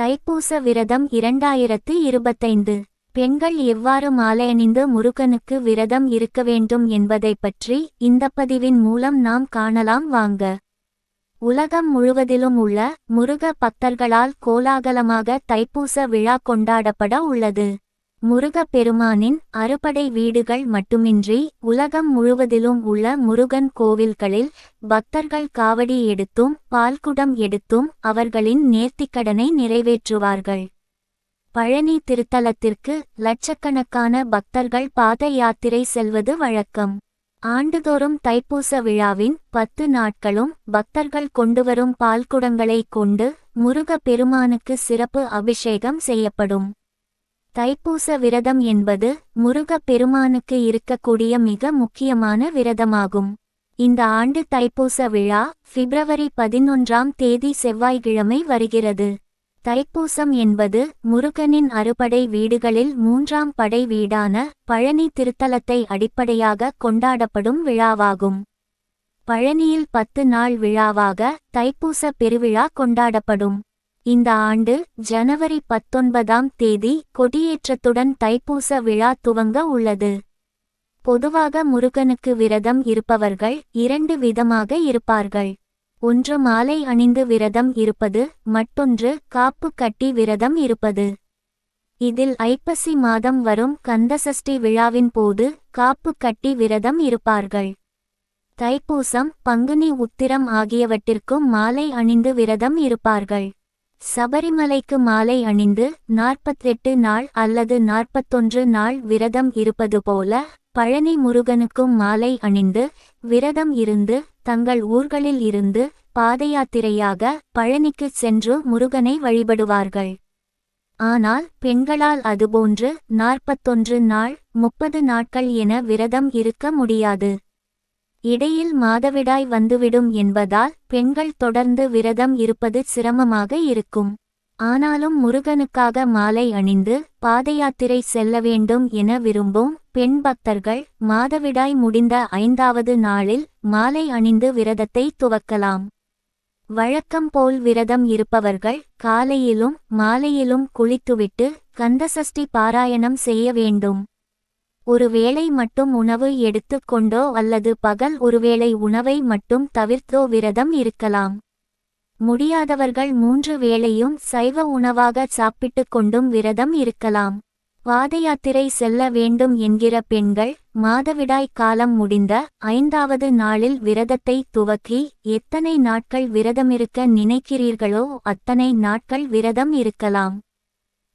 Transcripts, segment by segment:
தைப்பூச விரதம் இரண்டாயிரத்து இருபத்தைந்து. பெண்கள் எவ்வாறு மாலையணிந்து முருகனுக்கு விரதம் இருக்க வேண்டும் என்பதைப் பற்றி இந்த பதிவின் மூலம் நாம் காணலாம். வாங்க. உலகம் முழுவதிலும் உள்ள முருக பக்தர்களால் கோலாகலமாக தைப்பூச விழா கொண்டாடப்பட உள்ளது. முருகப் பெருமானின் அறுபடை வீடுகள் மட்டுமின்றி உலகம் முழுவதிலும் உள்ள முருகன் கோவில்களில் பக்தர்கள் காவடி எடுத்தும் பால்குடம் எடுத்தும் அவர்களின் நேர்த்திக்கடனை நிறைவேற்றுவார்கள். பழனி திருத்தலத்திற்கு லட்சக்கணக்கான பக்தர்கள் பாத யாத்திரை செல்வது வழக்கம். ஆண்டுதோறும் தைப்பூச விழாவின் பத்து நாட்களும் பக்தர்கள் கொண்டுவரும் பால்குடங்களைக் கொண்டு முருகப் பெருமானுக்கு சிறப்பு அபிஷேகம் செய்யப்படும். தைப்பூச விரதம் என்பது முருகப் பெருமானுக்கு இருக்கக்கூடிய மிக முக்கியமான விரதமாகும். இந்த ஆண்டு தைப்பூச விழா பிப்ரவரி பதினொன்றாம் தேதி செவ்வாய்க்கிழமை வருகிறது. தைப்பூசம் என்பது முருகனின் அறுபடை வீடுகளில் மூன்றாம் படை வீடான பழனி திருத்தலத்தை அடிப்படையாக கொண்டாடப்படும் விழாவாகும். பழனியில் பத்து நாள் விழாவாக தைப்பூச பெருவிழா கொண்டாடப்படும். இந்த ஆண்டு ஜனவரி பத்தொன்பதாம் தேதி கொடியேற்றத்துடன் தைப்பூச விழா துவங்க உள்ளது. பொதுவாக முருகனுக்கு விரதம் இருப்பவர்கள் இரண்டு விதமாக இருப்பார்கள். ஒன்று மாலை அணிந்து விரதம் இருப்பது மற்றொன்று காப்பு கட்டி விரதம் இருப்பது. இதில் ஐப்பசி மாதம் வரும் கந்தசஷ்டி விழாவின் போது காப்பு கட்டி விரதம் இருப்பார்கள். தைப்பூசம் பங்குனி உத்திரம் ஆகியவற்றிற்கும் மாலை அணிந்து விரதம் இருப்பார்கள். சபரிமலைக்கு மாலை அணிந்து நாற்பத்தெட்டு நாள் அல்லது நாற்பத்தொன்று நாள் விரதம் இருப்பது போல பழனி முருகனுக்கும் மாலை அணிந்து விரதம் இருந்து தங்கள் ஊர்களில் இருந்து பாதயாத்திரையாக பழனிக்கு சென்று முருகனை வழிபடுவார்கள். ஆனால் பெண்களால் அதுபோன்று நாற்பத்தொன்று நாள் முப்பது நாட்கள் என விரதம் இருக்க முடியாது. இடையில் மாதவிடாய் வந்துவிடும் என்பதால் பெண்கள் தொடர்ந்து விரதம் இருப்பது சிரமமாக இருக்கும். ஆனாலும் முருகனுக்காக மாலை அணிந்து பாதயாத்திரை செல்ல வேண்டும் என விரும்பும் பெண் பக்தர்கள் மாதவிடாய் முடிந்த ஐந்தாவது நாளில் மாலை அணிந்து விரதத்தை துவக்கலாம். வழக்கம் போல் விரதம் இருப்பவர்கள் காலையிலும் மாலையிலும் குளித்துவிட்டு கந்தசஷ்டி பாராயணம் செய்ய வேண்டும். ஒருவேளை மட்டும் உணவு எடுத்துக்கொண்டோ அல்லது பகல் ஒருவேளை உணவை மட்டும் தவிர்த்தோ விரதம் இருக்கலாம். முடியாதவர்கள் மூன்று வேளையும் சைவ உணவாக சாப்பிட்டுக் கொண்டும் விரதம் இருக்கலாம். பாதயாத்திரை செல்ல வேண்டும் என்கிற பெண்கள் மாதவிடாய் காலம் முடிந்த ஐந்தாவது நாளில் விரதத்தை துவக்கி எத்தனை நாட்கள் விரதமிருக்க நினைக்கிறீர்களோ அத்தனை நாட்கள் விரதம் இருக்கலாம்.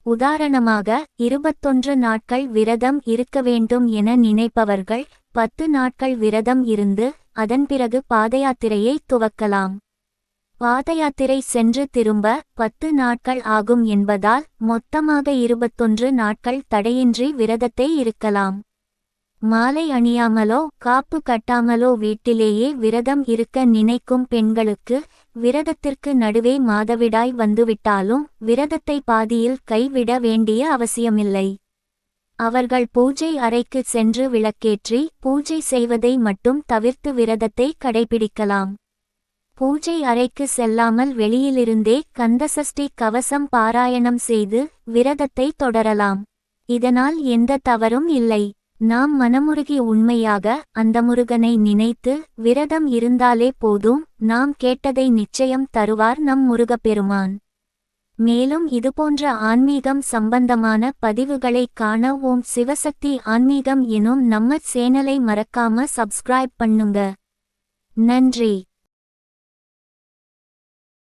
உதாரணமாக இருபத்தொன்று நாட்கள் விரதம் இருக்க வேண்டும் என நினைப்பவர்கள் பத்து நாட்கள் விரதம் இருந்து அதன் பிறகு பாதயாத்திரையை துவக்கலாம். பாதயாத்திரை சென்று திரும்ப பத்து நாட்கள் ஆகும் என்பதால் மொத்தமாக இருபத்தொன்று நாட்கள் தடையின்றி விரதத்தை இருக்கலாம். மாலை அணியாமலோ காப்பு கட்டாமலோ வீட்டிலேயே விரதம் இருக்க நினைக்கும் பெண்களுக்கு விரதத்திற்கு நடுவே மாதவிடாய் வந்துவிட்டாலும் விரதத்தை பாதியில் கைவிட வேண்டிய அவசியமில்லை. அவர்கள் பூஜை அறைக்கு சென்று விளக்கேற்றி பூஜை செய்வதை மட்டும் தவிர்த்து விரதத்தை கடைபிடிக்கலாம். பூஜை அறைக்கு செல்லாமல் வெளியிலிருந்தே கந்தசஷ்டி கவசம் பாராயணம் செய்து விரதத்தை தொடரலாம். இதனால் எந்த தவறும் இல்லை. நாம் மனமுருகி உண்மையாக அந்த முருகனை நினைத்து விரதம் இருந்தாலே போதும் நாம் கேட்டதை நிச்சயம் தருவார் நம் முருகப்பெருமான். மேலும் இதுபோன்ற ஆன்மீகம் சம்பந்தமான பதிவுகளை காண ஓம் சிவசக்தி ஆன்மீகம் எனும் நம்ம சேனலை மறக்காம சப்ஸ்கிரைப் பண்ணுங்க. நன்றி.